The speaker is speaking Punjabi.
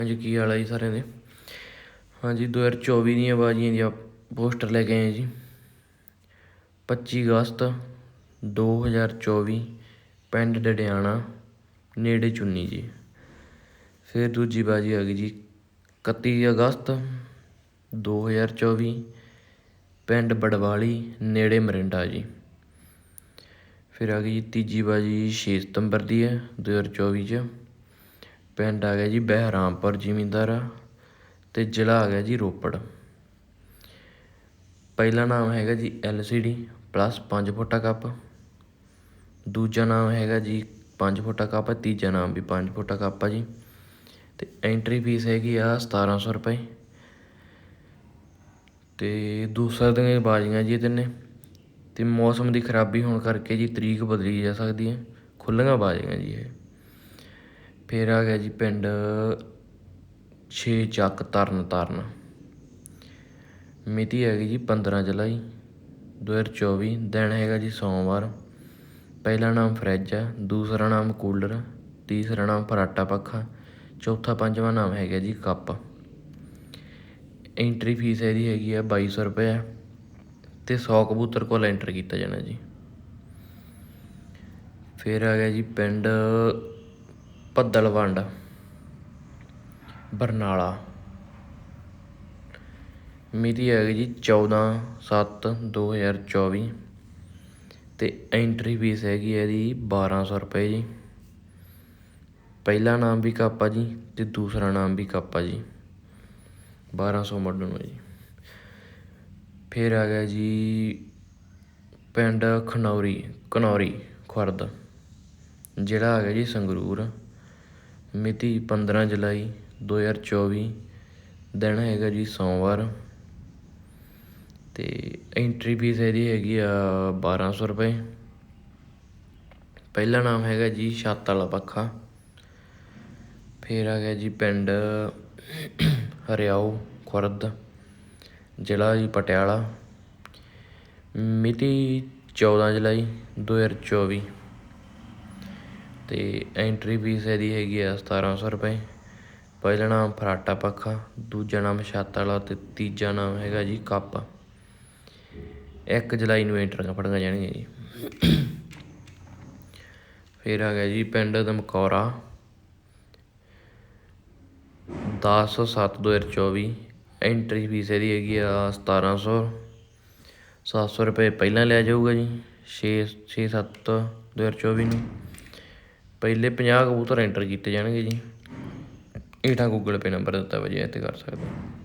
ਹਾਂਜੀ, ਕੀ ਹਾਲ ਹੈ ਜੀ ਸਾਰਿਆਂ ਦੇ? ਹਾਂਜੀ 2024 ਦੀਆਂ ਬਾਜੀਆਂ ਦੀਆਂ ਪੋਸਟਰ ਲੈ ਕੇ ਆਏ ਜੀ। 25 ਅਗਸਤ 2024 ਪਿੰਡ ਡਡਿਆਣਾ, ਨੇੜੇ ਚੁੰਨੀ ਜੀ। ਫਿਰ ਦੂਜੀ ਬਾਜੀ ਆ ਗਈ ਜੀ 31 ਅਗਸਤ 2024 ਪਿੰਡ ਬੜਵਾਲੀ, ਨੇੜੇ ਮਰਿੰਡਾ ਜੀ। ਫਿਰ ਆ ਗਈ ਜੀ ਤੀਜੀ ਬਾਜੀ 6 ਸਤੰਬਰ ਦੀ ਹੈ 2024 ਚ। ਪਿੰਡ ਆ ਗਿਆ ਜੀ ਬਹਿਰਾਮਪੁਰ ਜ਼ਿਮੀਂਦਾਰਾ ਅਤੇ ਜ਼ਿਲ੍ਹਾ ਆ ਗਿਆ ਜੀ ਰੋਪੜ। ਪਹਿਲਾ ਨਾਮ ਹੈਗਾ ਜੀ ਡੀ ਪਲੱਸ 5 ਫੁੱਟਾ ਕੱਪ। ਦੂਜਾ ਨਾਮ ਹੈਗਾ ਜੀ 5 ਫੁੱਟਾ ਕੱਪ, ਤੀਜਾ ਨਾਮ ਵੀ 5 ਫੁੱਟਾ ਕੱਪ ਆ ਜੀ। ਤੇ ਐਂਟਰੀ ਫੀਸ ਹੈਗੀ ਆ 1700 ਰੁਪਏ। ਤੇ ਦੂਸਰਾ ਦਿਨ ਬਾਜ਼ੀਆਂ ਜੀ ਇਹ ਤਿੰਨੇ। ਤੇ ਮੌਸਮ ਦੀ ਖਰਾਬੀ ਹੋਣ ਕਰਕੇ ਜੀ ਤਰੀਕ ਬਦਲੀ ਜਾ ਸਕਦੀ ਹੈ। ਖੁੱਲੀਆਂ ਬਾਜ਼ੀਆਂ ਜੀ ਇਹ। ਫਿਰ ਆ ਗਿਆ ਜੀ ਪਿੰਡ ਛੇ ਚੱਕ ਤਰਨ ਤਾਰਨ। ਮਿਤੀ ਹੈਗੀ ਜੀ 15 ਜੁਲਾਈ 2024 ਦਿਨ ਹੈਗਾ ਜੀ ਸੋਮਵਾਰ। ਪਹਿਲਾ ਨਾਮ ਫਰਿੱਜ ਹੈ ਦੂਸਰਾ ਨਾਮ ਕੂਲਰ, ਤੀਸਰਾ ਨਾਮ ਫਰਾਟਾ ਪੱਖਾ, ਚੌਥਾ ਪੰਜਵਾਂ ਨਾਮ ਹੈਗਾ ਜੀ ਕੱਪ। ਐਂਟਰੀ ਫੀਸ ਇਹਦੀ ਹੈਗੀ ਆ 2200 ਰੁਪਏ ਤੇ 100 ਕਬੂਤਰ ਕੋਲ ਐਂਟਰ ਕੀਤਾ ਜਾਣਾ ਜੀ। ਫਿਰ ਆ ਗਿਆ ਜੀ ਪਿੰਡ ਭੱਦਲਵੰਡ ਬਰਨਾਲਾ। ਮਿਤੀ ਹੈਗੀ ਜੀ 14 7 2024 ਤੇ ਐਂਟਰੀ ਫੀਸ ਹੈਗੀ ਹੈ ਇਹਦੀ 1200 ਰੁਪਏ ਜੀ। ਪਹਿਲਾ ਨਾਮ ਵੀ ਕਾਪਾ ਜੀ ਤੇ ਦੂਸਰਾ ਨਾਮ ਵੀ ਕਾਪਾ ਜੀ। 1200 ਮੱਡਣ ਨੂੰ ਜੀ। ਫਿਰ ਆ ਗਿਆ ਜੀ ਪਿੰਡ ਖਨੌਰੀ, ਕਨੌਰੀ, ਖੁਰਦ। ਜਿਹੜਾ ਆ ਗਿਆ ਜੀ ਸੰਗਰੂਰ। ਮਿਤੀ 15 ਜੁਲਾਈ 2024 ਦਿਨ ਹੈਗਾ ਜੀ ਸੋਮਵਾਰ। ਅਤੇ ਐਂਟਰੀ ਫੀਸ ਇਹਦੀ ਹੈਗੀ ਆ 1200 ਰੁਪਏ। ਪਹਿਲਾ ਨਾਮ ਹੈਗਾ ਜੀ ਛੱਤ ਵਾਲਾ ਪੱਖਾ ਫਿਰ ਆ ਗਿਆ ਜੀ ਪਿੰਡ ਹਰਿਆਓ, ਖੁਰਦ, ਜ਼ਿਲ੍ਹਾ ਜੀ ਪਟਿਆਲਾ। ਮਿਤੀ 14 ਜੁਲਾਈ 2024 ਅਤੇ ਐਂਟਰੀ ਫੀਸ ਇਹਦੀ ਹੈਗੀ ਆ 1700 ਰੁਪਏ। ਪਹਿਲਾ ਨਾਮ ਫਰਾਟਾ ਪੱਖਾ, ਦੂਜਾ ਨਾਮ ਛੱਤ ਵਾਲਾ ਅਤੇ ਤੀਜਾ ਨਾਮ ਹੈਗਾ ਜੀ ਕੱਪ। ਇੱਕ ਜੁਲਾਈ ਨੂੰ ਐਂਟਰ ਫੜੀਆਂ ਜਾਣਗੀਆਂ ਜੀ। ਫਿਰ ਆ ਗਿਆ ਜੀ ਪਿੰਡ ਦਮਕੌਰਾ। 10 7 2024 ਐਂਟਰੀ ਫੀਸ ਇਹਦੀ ਹੈਗੀ ਆ 1700 700 ਰੁਪਏ ਪਹਿਲਾਂ ਲਿਆ ਜਾਊਗਾ ਜੀ 6 6 7 2024 ਨੂੰ। ਪਹਿਲੇ 50 ਕਬੂਤਰ ਐਂਟਰ ਕੀਤੇ ਜਾਣਗੇ ਜੀ। ਹੇਠਾਂ ਗੂਗਲ ਪੇ ਨੰਬਰ ਦਿੱਤਾ ਵਾ ਜੀ ਇੱਥੇ ਕਰ ਸਕਦੇ ਹੋ।